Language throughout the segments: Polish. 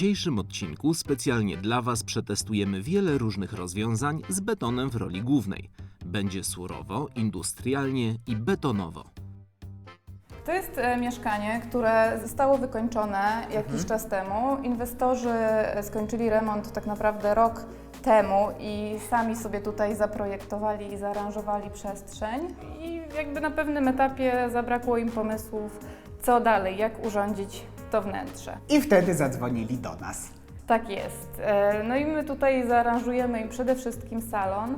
dzisiejszym odcinku specjalnie dla Was przetestujemy wiele różnych rozwiązań z betonem w roli głównej. Będzie surowo, industrialnie i betonowo. To jest e, mieszkanie, które zostało wykończone jakiś czas temu. Inwestorzy e, skończyli remont tak naprawdę rok temu i sami sobie tutaj zaprojektowali i zaaranżowali przestrzeń. I jakby na pewnym etapie zabrakło im pomysłów, co dalej, jak urządzić to wnętrze. I wtedy zadzwonili do nas. Tak jest. E, No i my tutaj zaaranżujemy im przede wszystkim salon,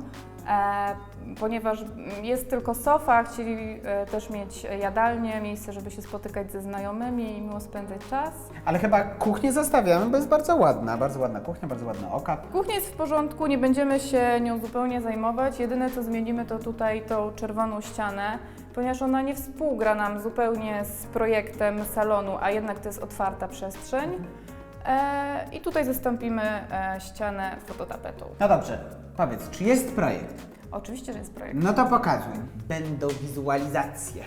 e, ponieważ jest tylko sofa, chcieli e, też mieć jadalnię, miejsce, żeby się spotykać ze znajomymi i miło spędzać czas. Ale chyba kuchnię zostawiamy, bo jest bardzo ładna. Bardzo ładna kuchnia, bardzo ładny okap. Kuchnia jest w porządku, nie będziemy się nią zupełnie zajmować. Jedyne co zmienimy to tutaj tą czerwoną ścianę, ponieważ ona nie współgra nam zupełnie z projektem salonu, a jednak to jest otwarta przestrzeń. E, I tutaj zastąpimy e, ścianę fototapetą. No dobrze, powiedz, czy jest projekt? Oczywiście, że jest projekt. No to pokazuj. Będą wizualizacje.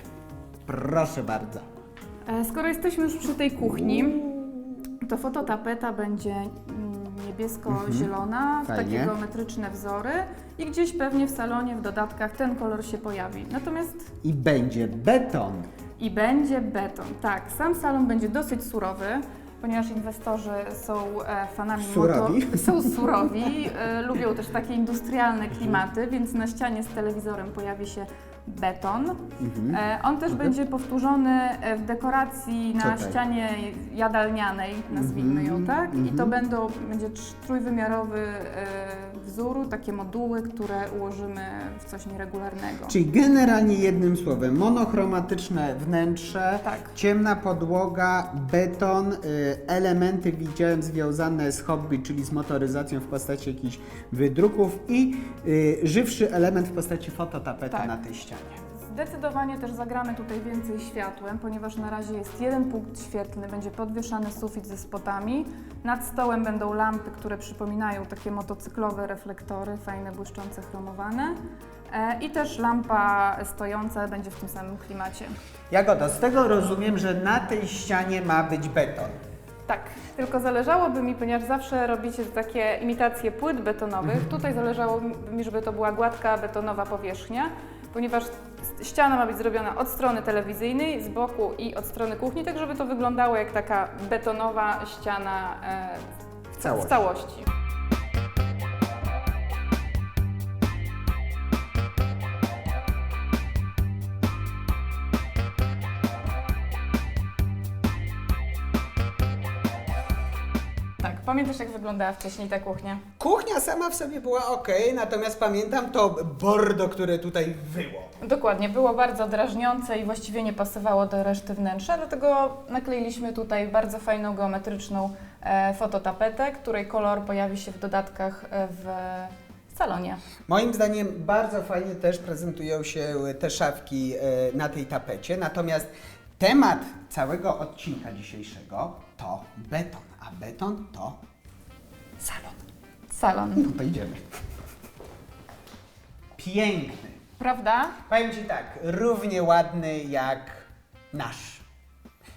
Proszę bardzo. E, Skoro jesteśmy już przy tej kuchni, to fototapeta będzie mm, niebiesko-zielona, w Fajnie. takie geometryczne wzory i gdzieś pewnie w salonie w dodatkach ten kolor się pojawi. Natomiast I będzie beton. i będzie beton. Tak, sam salon będzie dosyć surowy, ponieważ inwestorzy są e, fanami Surowi. są surowi, e, lubią też takie industrialne klimaty, więc na ścianie z telewizorem pojawi się beton. E, on też będzie powtórzony w dekoracji na Czekaj. ścianie jadalnianej, nazwijmy ją Mhm, tak. I to mhm. będą, będzie trójwymiarowy wzór, takie moduły, które ułożymy w coś nieregularnego. Czyli generalnie jednym słowem, monochromatyczne wnętrze, Tak. ciemna podłoga, beton, y, elementy widziałem związane z hobby, czyli z motoryzacją w postaci jakichś wydruków i y, żywszy element w postaci fototapety Tak. na tej ścianie. Zdecydowanie też zagramy tutaj więcej światłem, ponieważ na razie jest jeden punkt świetlny, będzie podwieszany sufit ze spotami. Nad stołem będą lampy, które przypominają takie motocyklowe reflektory, fajne, błyszczące, chromowane. E, I też lampa stojąca będzie w tym samym klimacie. Jagoda, z tego rozumiem, że na tej ścianie ma być beton. Tak, tylko zależałoby mi, ponieważ zawsze robicie takie imitacje płyt betonowych, tutaj zależało mi, żeby to była gładka betonowa powierzchnia, ponieważ ściana ma być zrobiona od strony telewizyjnej, z boku i od strony kuchni, tak żeby to wyglądało jak taka betonowa ściana e, W w całości. Tak, pamiętasz jak wyglądała wcześniej ta kuchnia? Kuchnia sama w sobie była ok, natomiast pamiętam to bordo, które tutaj wyło. Dokładnie, było bardzo drażniące i właściwie nie pasowało do reszty wnętrza, dlatego nakleiliśmy tutaj bardzo fajną geometryczną e, fototapetę, której kolor pojawi się w dodatkach e, w salonie. Moim zdaniem bardzo fajnie też prezentują się te szafki e, na tej tapecie, natomiast temat całego odcinka dzisiejszego to beton, a beton to salon. Salon, No to idziemy. Piękny. prawda? Powiem Ci tak, równie ładny jak nasz.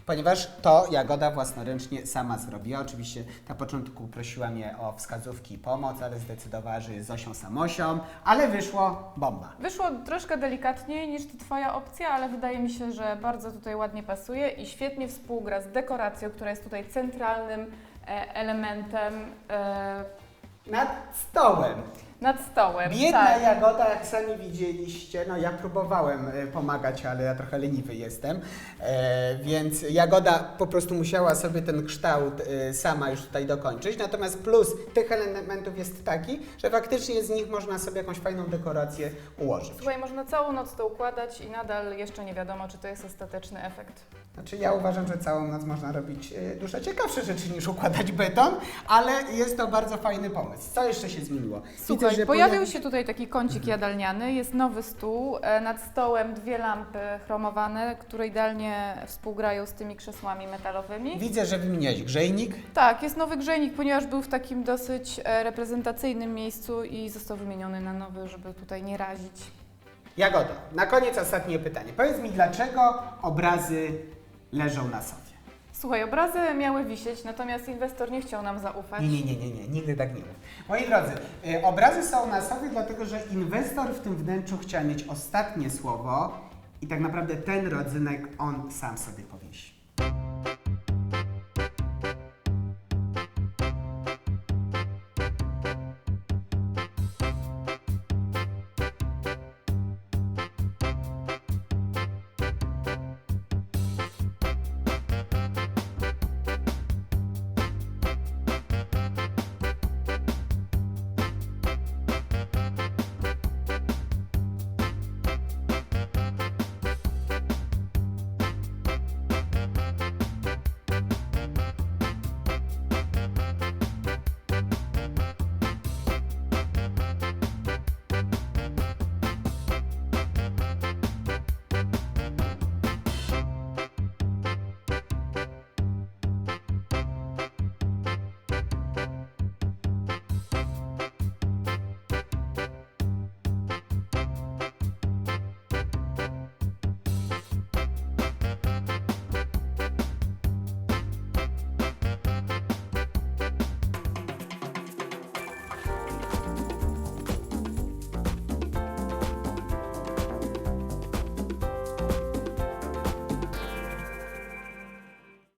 Ponieważ to Jagoda własnoręcznie sama zrobiła. Oczywiście na początku prosiła mnie o wskazówki i pomoc, ale zdecydowała, że jest Zosią Samosią, ale wyszło bomba. Wyszło troszkę delikatniej niż to Twoja opcja, ale wydaje mi się, że bardzo tutaj ładnie pasuje i świetnie współgra z dekoracją, która jest tutaj centralnym e, elementem e, Nad stołem. Nad stołem. Biedna tak. Jagoda, jak sami widzieliście, no ja próbowałem e, pomagać, ale ja trochę leniwy jestem, e, więc Jagoda po prostu musiała sobie ten kształt e, sama już tutaj dokończyć. Natomiast plus tych elementów jest taki, że faktycznie z nich można sobie jakąś fajną dekorację ułożyć. Słuchaj, można całą noc to układać i nadal jeszcze nie wiadomo, czy to jest ostateczny efekt. Znaczy ja uważam, że całą noc można robić e, dużo ciekawsze rzeczy niż układać beton, ale jest to bardzo fajny pomysł. Co jeszcze się zmieniło? Widzę, pojawił pojawi- się tutaj taki kącik jadalniany, jest nowy stół, e, nad stołem dwie lampy chromowane, które idealnie współgrają z tymi krzesłami metalowymi. Widzę, że wymieniłeś grzejnik. Tak, jest nowy grzejnik, ponieważ był w takim dosyć e, reprezentacyjnym miejscu i został wymieniony na nowy, żeby tutaj nie razić. Jagoda, na koniec ostatnie pytanie. Powiedz mi, dlaczego obrazy leżą na sofie? Słuchaj, obrazy miały wisieć, natomiast inwestor nie chciał nam zaufać. Nie, nie, nie, nie, nigdy tak nie mów. Moi drodzy, y, obrazy są na sobie, dlatego że inwestor w tym wnętrzu chciał mieć ostatnie słowo i tak naprawdę ten rodzynek on sam sobie powiesi.